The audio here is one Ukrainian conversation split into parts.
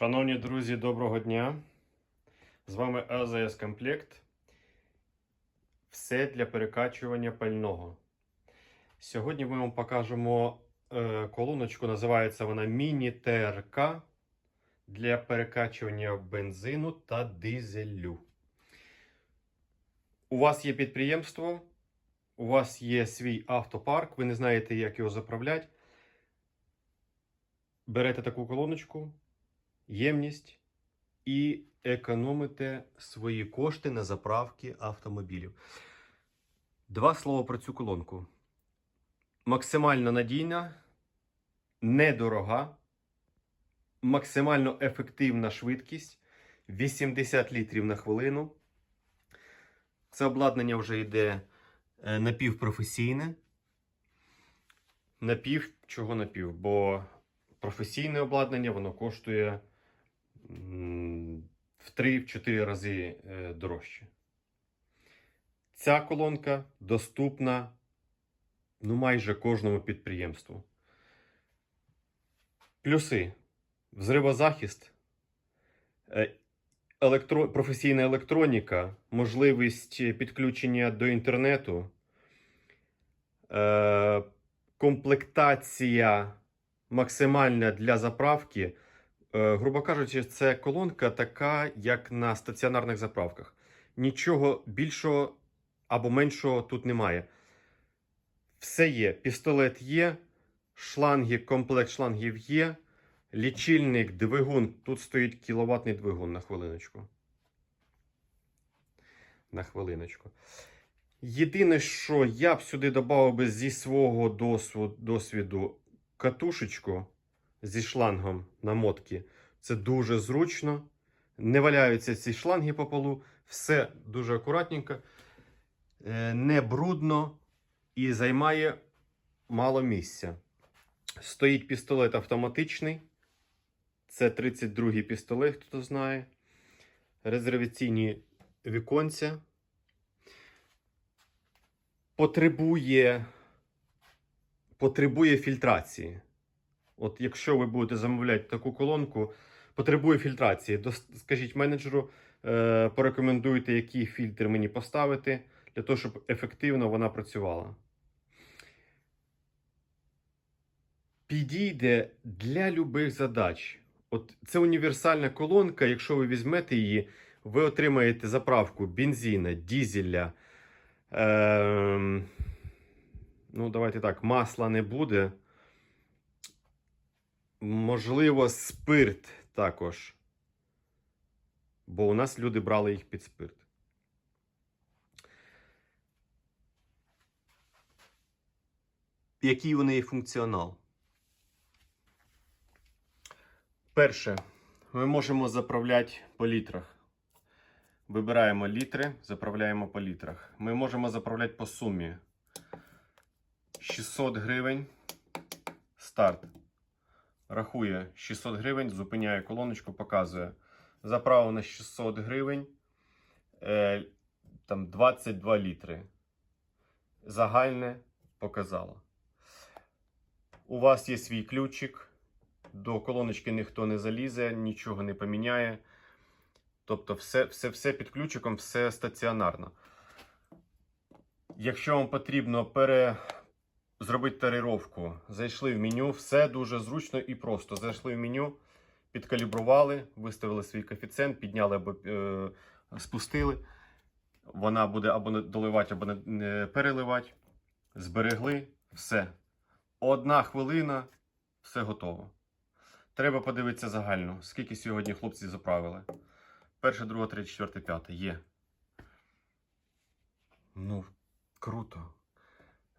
Шановні друзі, доброго дня! З вами АЗС Комплект. Все для перекачування пального. Сьогодні ми вам покажемо е, колоночку, називається вона Міні-ТРК для перекачування бензину та дизелю. У вас є підприємство, у вас є свій автопарк, ви не знаєте, як його заправляти. Берете таку колоночку, ємність і економите свої кошти на заправки автомобілів. Два слова про цю колонку. Максимально надійна, недорога, максимально ефективна швидкість 80 літрів на хвилину. Це обладнання вже йде е, напівпрофесійне. Напів, чого напів? Бо професійне обладнання воно коштує в 3-4 рази е, дорожче. Ця колонка доступна ну, майже кожному підприємству. Плюси: взривозахист, е, електро... професійна електроніка, можливість підключення до інтернету, е, комплектація максимальна для заправки. Е, грубо кажучи, це колонка така, як на стаціонарних заправках. Нічого більшого або меншого тут немає. Все є. Пістолет є, шланги, комплект шлангів є. Лічильник, двигун. Тут стоїть кіловатний двигун на хвилиночку. На хвилиночку. Єдине, що я б сюди додав би зі свого досвіду, досвіду катушечку зі шлангом на мотки. Це дуже зручно. Не валяються ці шланги по полу. Все дуже акуратненько, е, не брудно і займає мало місця. Стоїть пістолет автоматичний. Це 32-й пістолет, хто знає. Резерваційні віконця. Потребує, потребує фільтрації. От якщо ви будете замовляти таку колонку, потребує фільтрації. Скажіть менеджеру, е, порекомендуйте, який фільтр мені поставити, для того, щоб ефективно вона працювала. Підійде для любих задач. От це універсальна колонка. Якщо ви візьмете її, ви отримаєте заправку бензина, дізеля. Е, ну, давайте так, масла не буде. Можливо, спирт також. Бо у нас люди брали їх під спирт. Який у неї функціонал? Перше, ми можемо заправляти по літрах. Вибираємо літри, заправляємо по літрах. Ми можемо заправляти по сумі. 600 гривень. Старт. Рахує 600 гривень, зупиняє колоночку, показує. Заправлено 600 гривень. Е, там 22 літри. Загальне показало. У вас є свій ключик. До колоночки ніхто не залізе, нічого не поміняє. Тобто, все, все, все під ключиком, все стаціонарно. Якщо вам потрібно пере... зробити тарировку, зайшли в меню, все дуже зручно і просто. Зайшли в меню, підкалібрували, виставили свій коефіцієнт, підняли або е... спустили. Вона буде або доливати, або не переливати. Зберегли, все. Одна хвилина, все готово. Треба подивитися загально, скільки сьогодні хлопці заправили. Перше, друге, третє, четверте, п'яте. Є. Ну, круто.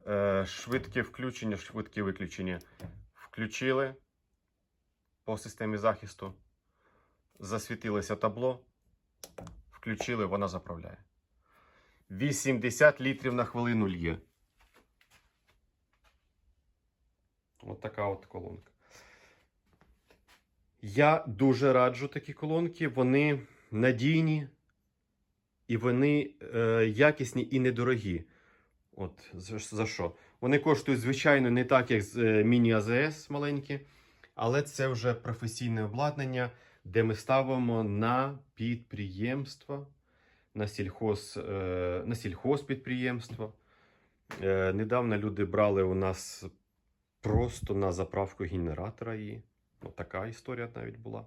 Е, швидке включення, швидке виключення. Включили по системі захисту. Засвітилося табло. Включили, вона заправляє. 80 літрів на хвилину лє. От така от колонка. Я дуже раджу такі колонки. Вони надійні і вони е, якісні і недорогі. От за, що? Вони коштують, звичайно, не так, як е, міні-АЗС маленькі, але це вже професійне обладнання. де ми ставимо на підприємства, на сільхоз, е, на сільхозпідприємства. Е, недавно люди брали у нас просто на заправку генератора її. Ну, така історія навіть була.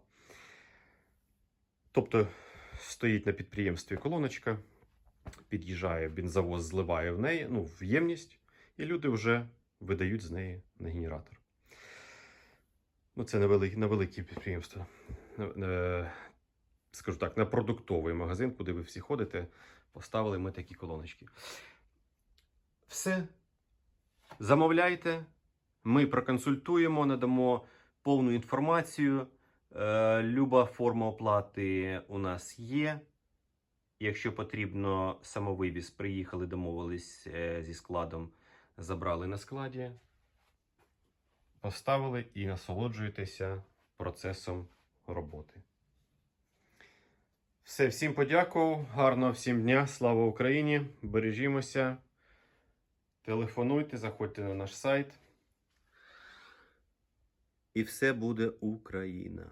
Тобто стоїть на підприємстві колоночка, під'їжджає бензовоз, зливає в неї, ну, в ємність, і люди вже видають з неї на генератор. Ну, це на великі, на підприємства. Е, Скажу так, на продуктовий магазин, куди ви всі ходите, поставили ми такі колоночки. Все. Замовляйте. Ми проконсультуємо, надамо повну інформацію. Е, Люба форма оплати у нас є. Якщо потрібно самовивіз, приїхали, домовились е, зі складом, забрали на складі, поставили і насолоджуєтеся процесом роботи. Все, всім подякував. Гарного всім дня. Слава Україні! Бережімося. Телефонуйте, заходьте на наш сайт. І все буде Україна.